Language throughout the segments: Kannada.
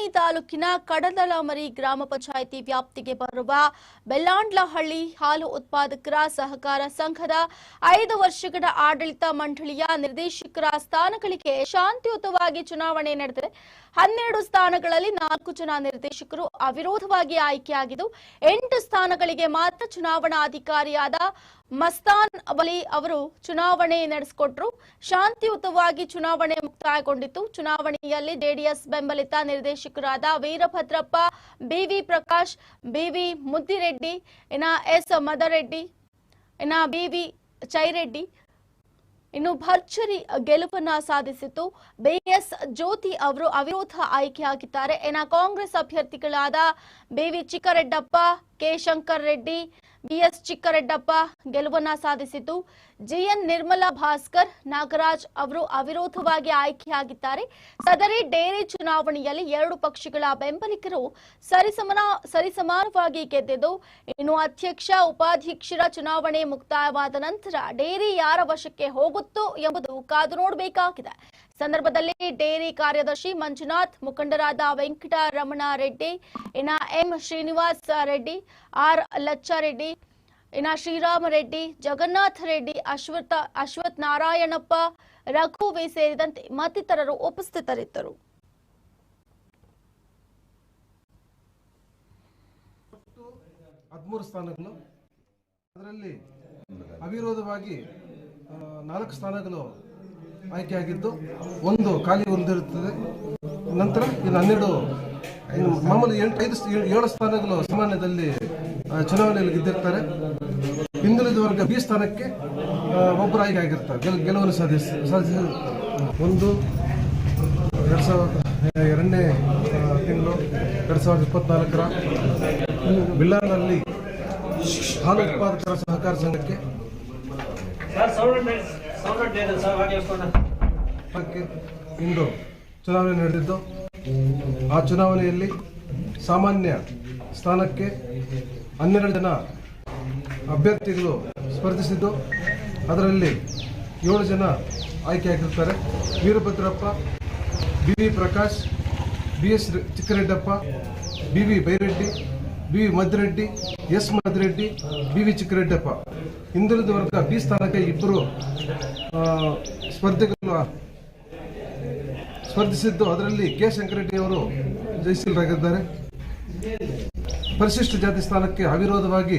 ಅಥಣಿ ತಾಲೂಕಿನ ಕಡದಲಮರಿ ಗ್ರಾಮ ಪಂಚಾಯಿತಿ ವ್ಯಾಪ್ತಿಗೆ ಬರುವ ಬೆಲ್ಲಾಂಡ್ಲಹಳ್ಳಿ ಹಾಲು ಉತ್ಪಾದಕರ ಸಹಕಾರ ಸಂಘದ ಐದು ವರ್ಷಗಳ ಆಡಳಿತ ಮಂಡಳಿಯ ನಿರ್ದೇಶಕರ ಸ್ಥಾನಗಳಿಗೆ ಶಾಂತಿಯುತವಾಗಿ ಚುನಾವಣೆ ನಡೆದಿದೆ. ಹನ್ನೆರಡು ಸ್ಥಾನಗಳಲ್ಲಿ ನಾಲ್ಕು ಜನ ನಿರ್ದೇಶಕರು ಅವಿರೋಧವಾಗಿ ಆಯ್ಕೆಯಾಗಿದ್ದು, ಎಂಟು ಸ್ಥಾನಗಳಿಗೆ ಮಾತ್ರ ಚುನಾವಣಾಧಿಕಾರಿಯಾದ ಮಸ್ತಾನ್ ಅಬಲಿ ಅವರು ಚುನಾವಣೆ ನಡೆಸಿಕೊಟ್ರು. ಶಾಂತಿಯುತವಾಗಿ ಚುನಾವಣೆ ಮುಕ್ತಾಯಗೊಂಡಿತ್ತು. ಚುನಾವಣೆಯಲ್ಲಿ ಜೆಡಿಎಸ್ ಬೆಂಬಲಿತ ನಿರ್ದೇಶಕರಾದ ವೀರಭದ್ರಪ್ಪ, ಬಿವಿ ಪ್ರಕಾಶ್, ಬಿವಿ ಮುದ್ದಿರೆಡ್ಡಿ, ಇನ್ನ ಎಸ್ ಮದರೆಡ್ಡಿ, ಇನ್ನ ಬಿವಿ ಚೈರೆಡ್ಡಿ. ಇನ್ನು ಭರ್ಜರಿ ಗೆಲುವನ್ನ ಸಾಧಿಸಿತು ಬಿಎಸ್ ಜ್ಯೋತಿ ಅವರು ಅವಿರೋಧ ಆಯ್ಕೆಯಾಗಿದ್ದಾರೆ ಇನ್ನ Congress ಅಭ್ಯರ್ಥಿಗಳಾದ BV Chikkareddappa, K Shankar Reddy BS Chikkareddappa ಗೆಲುವನ್ನ ಸಾಧಿಸಿದ್ದು. ಜಿಎನ್ ನಿರ್ಮಲಾ ಭಾಸ್ಕರ್, ನಾಗರಾಜ್ ಅವರು ಅವಿರೋಧವಾಗಿ ಆಯ್ಕೆಯಾಗಿದ್ದಾರೆ. ಸದರಿ ಡೇರಿ ಚುನಾವಣೆಯಲ್ಲಿ ಎರಡು ಪಕ್ಷಗಳ ಬೆಂಬಲಿಗರು ಸರಿಸಮನ, ಸರಿಸಮಾನವಾಗಿ ಗೆದ್ದಿದ್ದು. ಇನ್ನು ಅಧ್ಯಕ್ಷ, ಉಪಾಧ್ಯಕ್ಷರ ಚುನಾವಣೆ ಮುಕ್ತಾಯವಾದ ನಂತರ ಡೇರಿ ಯಾರ ವಶಕ್ಕೆ ಹೋಗುತ್ತೋ ಎಂಬುದು ಕಾದು ನೋಡಬೇಕಾಗಿದೆ. ಸಂದರ್ಭದಲ್ಲಿ ಡೇರಿ ಕಾರ್ಯದರ್ಶಿ ಮಂಜುನಾಥ್, ಮುಖಂಡರಾದ ವೆಂಕಟರಮಣ ರೆಡ್ಡಿ ಇನ್ನ ಎಂ ಶ್ರೀನಿವಾಸ್ ರೆಡ್ಡಿ, ಆರ್ ಲಚ್ಚಾರೆಡ್ಡಿ, ಇನ್ನ ಶ್ರೀರಾಮ ರೆಡ್ಡಿ, ಜಗನ್ನಾಥ ರೆಡ್ಡಿ, ಅಶ್ವತ್ಥ ಅಶ್ವಥ್ ನಾರಾಯಣಪ್ಪ ರಘುವಿ ಸೇರಿದಂತೆ ಮತ್ತಿತರರು ಉಪಸ್ಥಿತರಿದ್ದರು. ಹದಿಮೂರು ಸ್ಥಾನಗಳು. ಅದರಲ್ಲಿ ಅವಿರೋಧವಾಗಿ ನಾಲ್ಕು ಸ್ಥಾನಗಳು ಆಯ್ಕೆಯಾಗಿದ್ದು ಒಂದು ಖಾಲಿ ಹೊಂದಿರುತ್ತದೆ ನಂತರ ಇದು ಹನ್ನೆರಡು ಮಾಮೂಲಿ ಎಂಟು, ಐದು ಏಳು ಸ್ಥಾನಗಳು ಸಾಮಾನ್ಯದಲ್ಲಿ ಚುನಾವಣೆಯಲ್ಲಿ ಗೆದ್ದಿರ್ತಾರೆ. ಹಿಂದುಳಿದ ವರ್ಗ ಬಿ ಸ್ಥಾನಕ್ಕೆ ಒಬ್ಬರು ಆಯ್ಕೆ ಆಗಿರ್ತಾರೆ ಗೆಲ್, ಗೆಲುವನ್ನು ಸಾಧಿಸ ಸಾಧಿಸ ಒಂದು, ಎರಡು ಸಾವಿರದ ಎರಡನೇ ತಿಂಗಳು, ಎರಡು ಸಾವಿರದ ಇಪ್ಪತ್ನಾಲ್ಕರ ಬಿಲ್ಲಾರ್ನಲ್ಲಿ ಹಾಲು ಉತ್ಪಾದಕರ ಸಹಕಾರ ಸಂಘಕ್ಕೆ ಇಂದು ಚುನಾವಣೆ ನಡೆದಿದ್ದು, ಆ ಚುನಾವಣೆಯಲ್ಲಿ ಸಾಮಾನ್ಯ ಸ್ಥಾನಕ್ಕೆ ಹನ್ನೆರಡು ಜನ ಅಭ್ಯರ್ಥಿಗಳು ಸ್ಪರ್ಧಿಸಿದ್ದು, ಅದರಲ್ಲಿ ಏಳು ಜನ ಆಯ್ಕೆಯಾಗಿರ್ತಾರೆ Veerabhadrappa, B V Prakash, B S Chikkareddappa, B V Byreddy, B V Madreddy, S Madreddy, B V Chikkareddappa. ಹಿಂದುಳಿದ ವರ್ಗ ಬಿ ಸ್ಥಾನಕ್ಕೆ ಇಬ್ಬರು ಸ್ಪರ್ಧಿಗಳು ಸ್ಪರ್ಧಿಸಿದ್ದು ಅದರಲ್ಲಿ ಕೆ ಶಂಕರೆಡ್ಡಿ ಅವರು ಜಯಿಸಲ್ರಾಗಿದ್ದಾರೆ ಪರಿಶಿಷ್ಟ ಜಾತಿ ಸ್ಥಾನಕ್ಕೆ ಅವಿರೋಧವಾಗಿ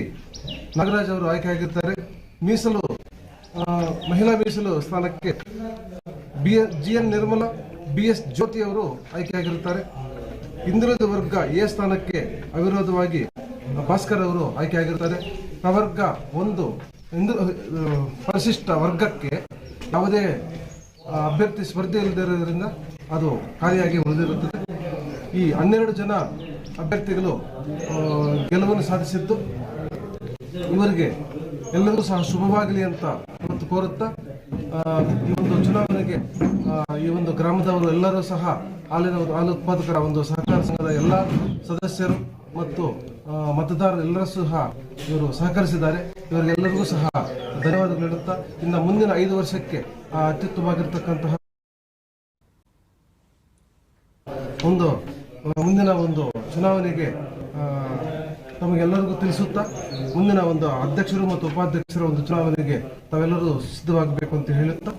ನಾಗರಾಜ್ ಅವರು ಆಯ್ಕೆಯಾಗಿರ್ತಾರೆ ಮೀಸಲು ಮಹಿಳಾ ಮೀಸಲು ಸ್ಥಾನಕ್ಕೆ B G N Nirmala, B S Jyothi ಅವರು ಆಯ್ಕೆಯಾಗಿರುತ್ತಾರೆ. ಹಿಂದುಳಿದ ವರ್ಗ ಎ ಸ್ಥಾನಕ್ಕೆ ಅವಿರೋಧವಾಗಿ ಭಾಸ್ಕರ್ ಅವರು ಆಯ್ಕೆಯಾಗಿರ್ತಾರೆ ಪ್ರವರ್ಗ ಒಂದು ಹಿಂದೂ ಪರಿಶಿಷ್ಟ ವರ್ಗಕ್ಕೆ ಯಾವುದೇ ಅಭ್ಯರ್ಥಿ ಸ್ಪರ್ಧೆ ಇಲ್ಲದಿರೋದ್ರಿಂದ ಅದು ಖಾಲಿಯಾಗಿ ಉಳಿದಿರುತ್ತದೆ. ಈ ಹನ್ನೆರಡು ಜನ ಅಭ್ಯರ್ಥಿಗಳು ಗೆಲುವನ್ನು ಸಾಧಿಸಿದ್ದು ಇವರಿಗೆ ಎಲ್ಲರಿಗೂ ಸಹ ಶುಭವಾಗಲಿ ಅಂತ ಇವತ್ತು ಕೋರುತ್ತಾ ಈ ಒಂದು ಚುನಾವಣೆಗೆ ಈ ಒಂದು ಗ್ರಾಮದವರು ಎಲ್ಲರೂ ಸಹ ಹಾಲಿನ ಹಾಲು ಉತ್ಪಾದಕರ ಒಂದು ಸಹಕಾರ ಸಂಘದ ಎಲ್ಲ ಸದಸ್ಯರು ಮತ್ತು ಮತದಾರರೆಲ್ಲರೂ ಸಹ ಇವರು ಸಹಕರಿಸಿದ್ದಾರೆ. ಇವರಿಗೆಲ್ಲರಿಗೂ ಸಹ ಧನ್ಯವಾದಗಳು ನೀಡುತ್ತಾ, ಇನ್ನು ಮುಂದಿನ ಐದು ವರ್ಷಕ್ಕೆ ಅತ್ಯುತ್ತಮವಾಗಿರ್ತಕ್ಕಂತಹ ಒಂದು ಮುಂದಿನ ಒಂದು ಚುನಾವಣೆಗೆ ತಮಗೆಲ್ಲರಿಗೂ ತಿಳಿಸುತ್ತಾ, ಮುಂದಿನ ಒಂದು ಅಧ್ಯಕ್ಷರು ಮತ್ತು ಉಪಾಧ್ಯಕ್ಷರ ಒಂದು ಚುನಾವಣೆಗೆ ತಾವೆಲ್ಲರೂ ಸಿದ್ಧವಾಗಬೇಕು ಅಂತ ಹೇಳುತ್ತಾ.